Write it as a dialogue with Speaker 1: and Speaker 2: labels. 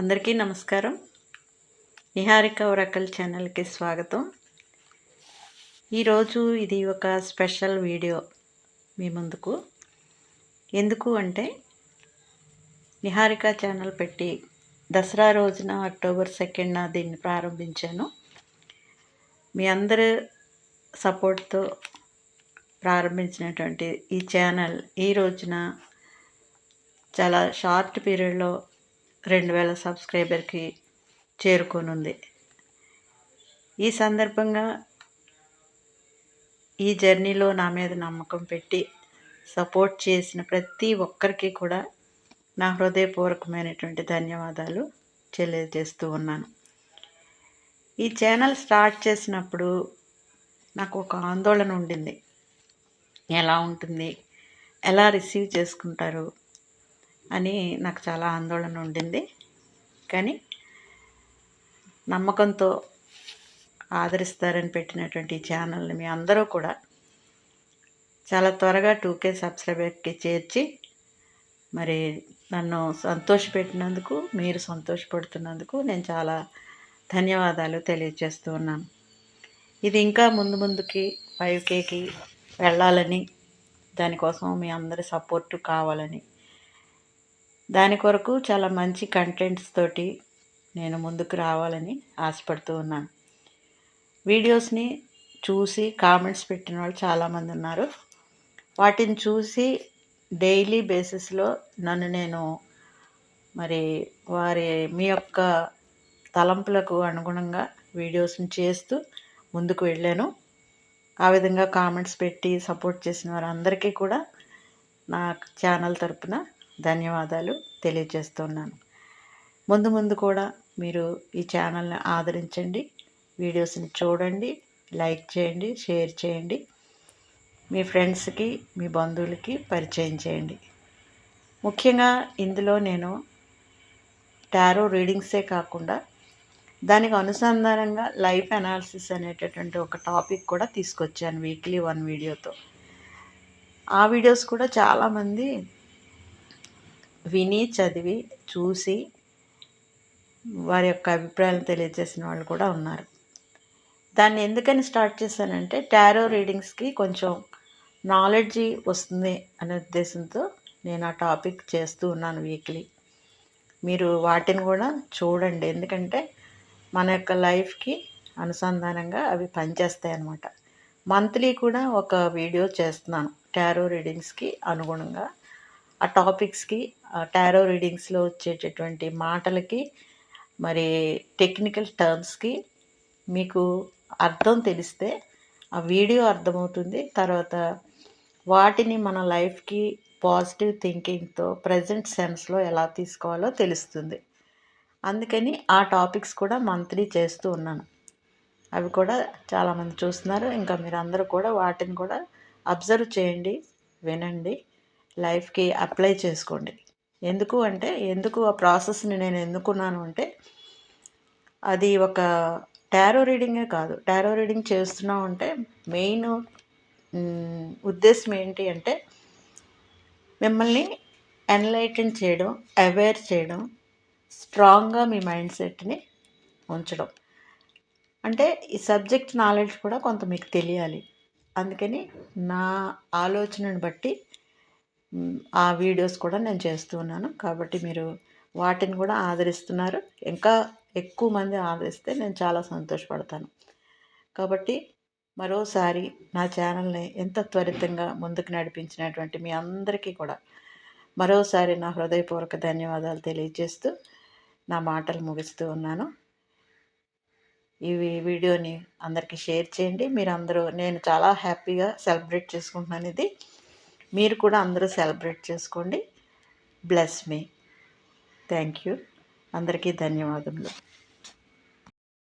Speaker 1: అందరికీ నమస్కారం. నిహారిక ఒరకల్ ఛానల్కి స్వాగతం. ఈరోజు ఇది ఒక స్పెషల్ వీడియో మీ ముందుకు. ఎందుకు అంటే నిహారిక ఛానల్ పెట్టి దసరా రోజున అక్టోబర్ సెకండ్న దీన్ని ప్రారంభించాను. మీ అందరు సపోర్ట్తో ప్రారంభించినటువంటి ఈ ఛానల్ ఈ రోజున చాలా షార్ట్ పీరియడ్లో రెండు వేల సబ్స్క్రైబర్కి చేరుకోనుంది. ఈ సందర్భంగా ఈ జర్నీలో నా మీద నమ్మకం పెట్టి సపోర్ట్ చేసిన ప్రతి ఒక్కరికి కూడా నా హృదయపూర్వకమైనటువంటి ధన్యవాదాలు తెలియజేస్తూ ఉన్నాను. ఈ ఛానల్ స్టార్ట్ చేసినప్పుడు నాకు ఒక ఆందోళన ఉండింది. ఎలా ఉంటుంది? ఎలా రిసీవ్ చేసుకుంటారు? అని నాకు చాలా ఆందోళన ఉండింది. కానీ నమ్మకంతో ఆదరిస్తారని పెట్టినటువంటి ఛానల్ని మీ అందరూ కూడా చాలా త్వరగా టూకే సబ్స్క్రైబర్కి చేర్చి మరి నన్ను సంతోషపెట్టినందుకు మీరు సంతోషపడుతున్నందుకు నేను చాలా ధన్యవాదాలు తెలియజేస్తూ ఉన్నాను. ఇది ఇంకా ముందు ముందుకి ఫైవ్ కేకి వెళ్ళాలని దానికోసం మీ అందరి సపోర్టు కావాలని దాని కొరకు చాలా మంచి కంటెంట్స్ తోటి నేను ముందుకు రావాలని ఆశపడుతూ ఉన్నాను. వీడియోస్ని చూసి కామెంట్స్ పెట్టిన వాళ్ళు చాలామంది ఉన్నారు. వాటిని చూసి డైలీ బేసిస్లో నన్ను నేను మరి వారి మీ యొక్క తలంపులకు అనుగుణంగా వీడియోస్ని చేస్తూ ముందుకు వెళ్ళాను. ఆ విధంగా కామెంట్స్ పెట్టి సపోర్ట్ చేసిన వారందరికీ కూడా నా ఛానల్ తరపున ధన్యవాదాలు తెలియజేస్తున్నాను. ముందు ముందు కూడా మీరు ఈ ఛానల్ని ఆదరించండి. వీడియోస్ని చూడండి లైక్ చేయండి షేర్ చేయండి. మీ ఫ్రెండ్స్కి మీ బంధువులకి పరిచయం చేయండి. ముఖ్యంగా ఇందులో నేను టారో రీడింగ్సే కాకుండా దానికి అనుసంధానంగా లైఫ్ అనాలిసిస్ అనేటటువంటి ఒక టాపిక్ కూడా తీసుకొచ్చాను వీక్లీ వన్ వీడియోతో. ఆ వీడియోస్ కూడా చాలామంది విని చదివి చూసి వారి యొక్క అభిప్రాయాలను తెలియజేసిన వాళ్ళు కూడా ఉన్నారు. దాన్ని ఎందుకని స్టార్ట్ చేశానంటే టారో రీడింగ్స్కి కొంచెం నాలెడ్జి వస్తుంది అనే ఉద్దేశంతో నేను ఆ టాపిక్ చేస్తూ ఉన్నాను వీక్లీ. మీరు వాటిని కూడా చూడండి. ఎందుకంటే మన యొక్క లైఫ్కి అనుసంధానంగా అవి పనిచేస్తాయి అన్నమాట. మంత్లీ కూడా ఒక వీడియో చేస్తున్నాను. టారో రీడింగ్స్కి అనుగుణంగా. ఆ టాపిక్స్కి టారో రీడింగ్స్లో వచ్చేటటువంటి మాటలకి మరి టెక్నికల్ టర్మ్స్కి మీకు అర్థం తెలిస్తే ఆ వీడియో అర్థమవుతుంది. తర్వాత వాటిని మన లైఫ్కి పాజిటివ్ థింకింగ్తో ప్రజెంట్ సెన్స్లో ఎలా తీసుకోవాలో తెలుస్తుంది. అందుకని ఆ టాపిక్స్ కూడా మంత్లీ చేస్తూ ఉన్నాను. అవి కూడా చాలామంది చూస్తున్నారు. ఇంకా మీరు అందరూ కూడా వాటిని కూడా అబ్జర్వ్ చేయండి వినండి. లైఫ్కి అప్లై చేసుకోండి. ఎందుకు అంటే ఎందుకు ఆ ప్రాసెస్ని నేను ఎందుకున్నాను అంటే అది ఒక టారో రీడింగే కాదు. టారో రీడింగ్ చేస్తున్నాం అంటే మెయిన్ ఉద్దేశం ఏంటి అంటే మిమ్మల్ని ఎన్లైటన్ చేయడం అవేర్ చేయడం స్ట్రాంగ్గా మీ మైండ్ సెట్ని ఉంచడం. అంటే ఈ సబ్జెక్ట్ నాలెడ్జ్ కూడా కొంత మీకు తెలియాలి. అందుకని నా ఆలోచనను బట్టి ఆ వీడియోస్ కూడా నేను చేస్తూ ఉన్నాను. కాబట్టి మీరు వాటిని కూడా ఆదరిస్తున్నారు. ఇంకా ఎక్కువ మంది ఆదరిస్తే నేను చాలా సంతోషపడతాను. కాబట్టి మరోసారి నా ఛానల్ని ఎంత త్వరితంగా ముందుకు నడిపించినటువంటి మీ అందరికీ కూడా మరోసారి నా హృదయపూర్వక ధన్యవాదాలు తెలియజేస్తూ నా మాటలు ముగిస్తూ ఉన్నాను. ఈ వీడియోని అందరికీ షేర్ చేయండి. మీరు అందరూ నేను చాలా హ్యాపీగా సెలబ్రేట్ చేసుకుంటున్నాను ఇది. మీరు కూడా అందరూ సెలబ్రేట్ చేసుకోండి. బ్లెస్ మీ థ్యాంక్ యూ అందరికీ ధన్యవాదములు.